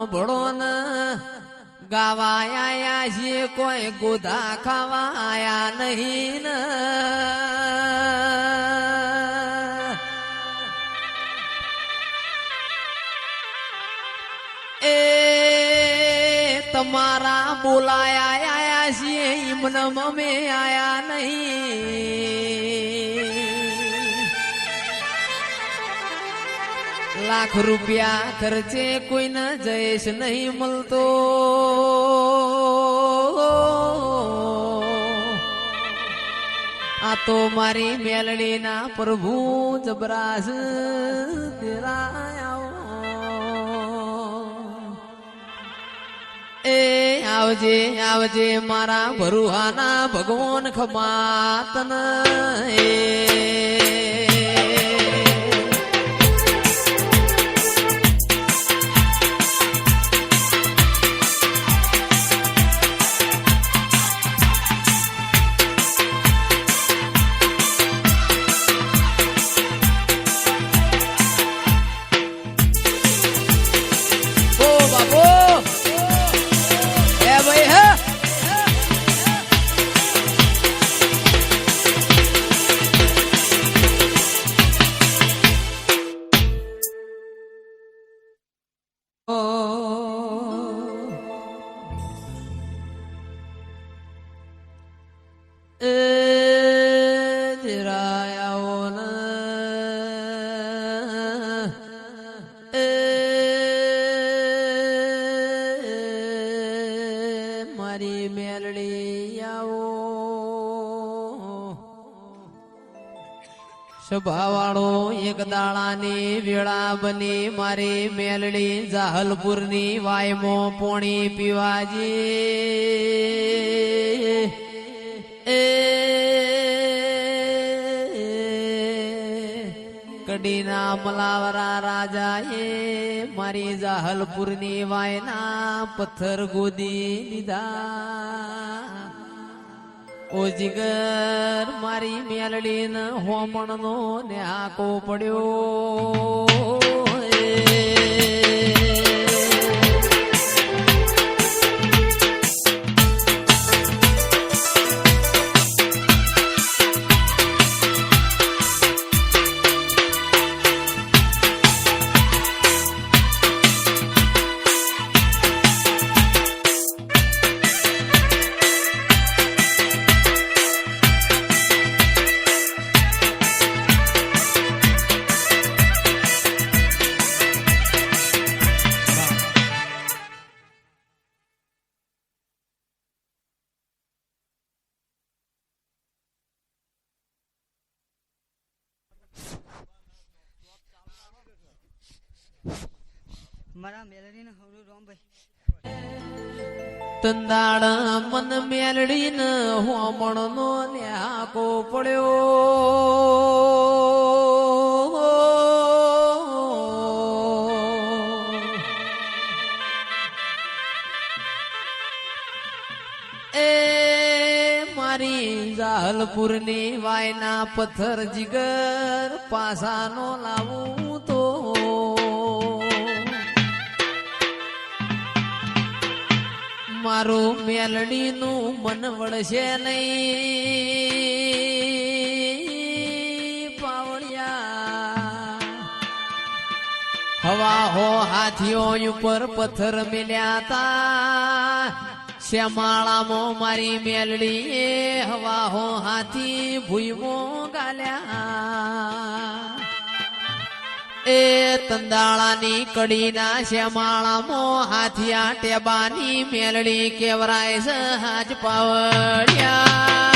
ભળો ન ગાવાયા છીએ કોઈ ગોધા ખાવા આયા નહીં ન. એ તમારા બોલાયા આયા છીએ, ઈમને મમે આયા નહીં લાખ રૂપિયા ખર્ચે કોઈને જયેશ નહીં મળતો. આ તો મારી મેલડીના પ્રભુ જબરાસ એ આવજે આવજે મારા ભરુહાના ભગવાન ખમાતન એ. મારી મેલડી આવો. સભાવાળો એક દાડાની વેળા બની મારી મેલડી જાહલપુરની વાયમો પોણી પીવાજી. એ કડીના મલાવરા રાજા એ મારી જાહલપુરની વાયના પથ્થર ગોદી લીધા. ઓ જીગર, મારી મેલડી ન હોમણ નો ને આકો પડ્યો. મારા મેલડીને હવરું રોમભાઈ તંદાળ મન મેલડી ન હોમણ નો ને પડ્યો એ મારી જાલપુરની વાયના પથ્થર જીગર પાસાનો લાવું તો. મારું મેલડીનું મન વળશે નહીં. પાવળિયા. હવા હો હાથીઓ ઉપર પથ્થર મિલ્યા તા. શ્યામાળામાં મારી મેલડી હવા હો હાથી ભૂઈમો ગાલ્યા. એ તંદાળાની કડીના શ્યામાળામાં હાથિયા ટેબાની મેલડી કેવરાય સહાજ પાવડિયા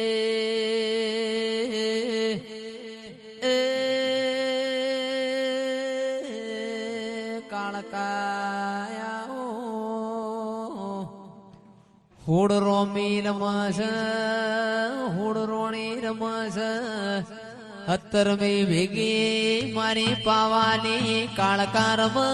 કાળકાયા હુડ રોમી રમાસ હુડ રોણી રમસ હતર મે ભેગી મારી પાવાની કાળકા રમએ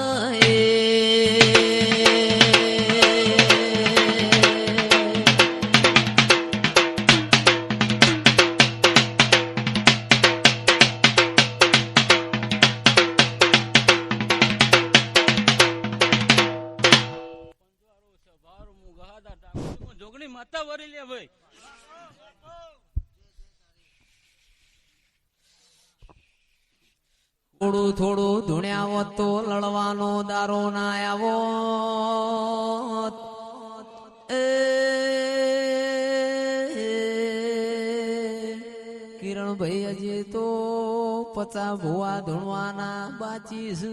થોડું થોડું ધૂણ્યા તો લડવાનો દારો ના આવો કિરણભાઈ હજી તો પચા ભુવા ધૂણવાના બાચી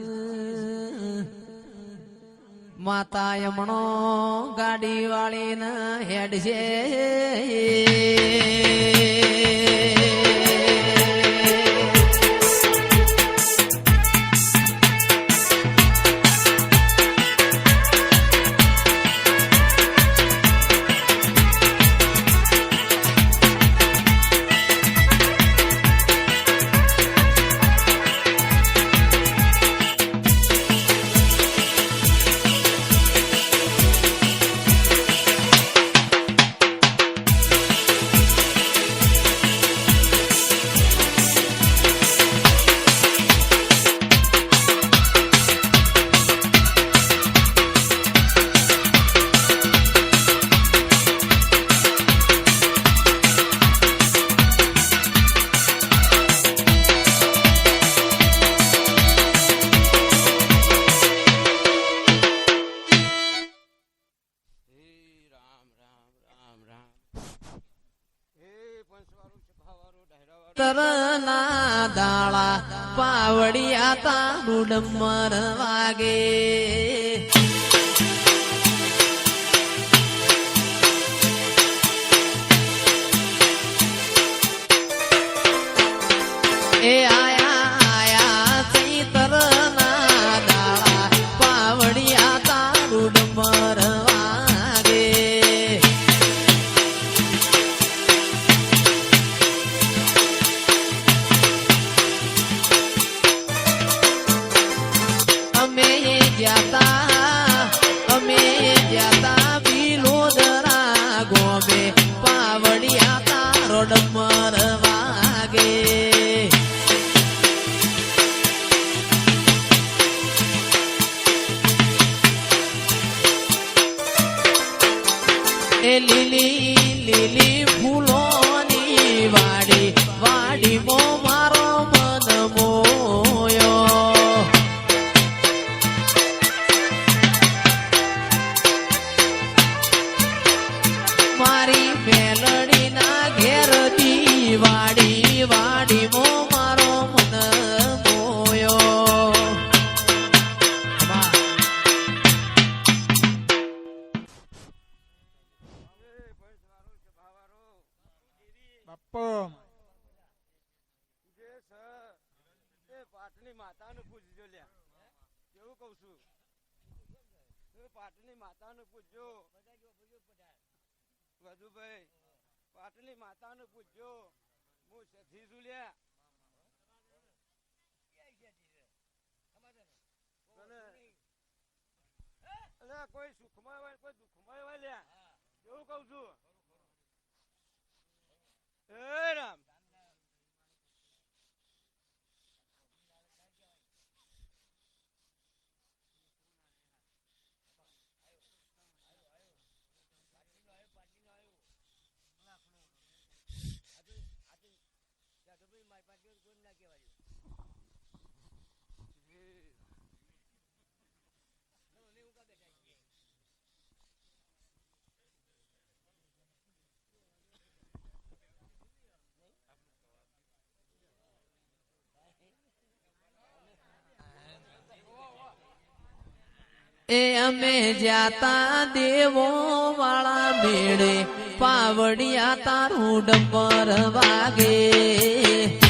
માતા યમણો ગાડી વાળીને હેડ છે તરના દાળા પાવડિયા તારું ડમર વાગે એ પાટની માતાનું પૂજજો લ્યા કેવું કઉ છું પાટની માતાનું પૂજજો વધુભાઈ પાટની માતાનું પૂછજો હું સધી છું લ્યા કોઈ સુખમાં હોય, કોઈ દુઃખમાં લ્યા. કેવું કઉ છું? હે એ અમે જાતા દેવો વાળા ભેડે પાવડિયા તારું ડંબર વાગે.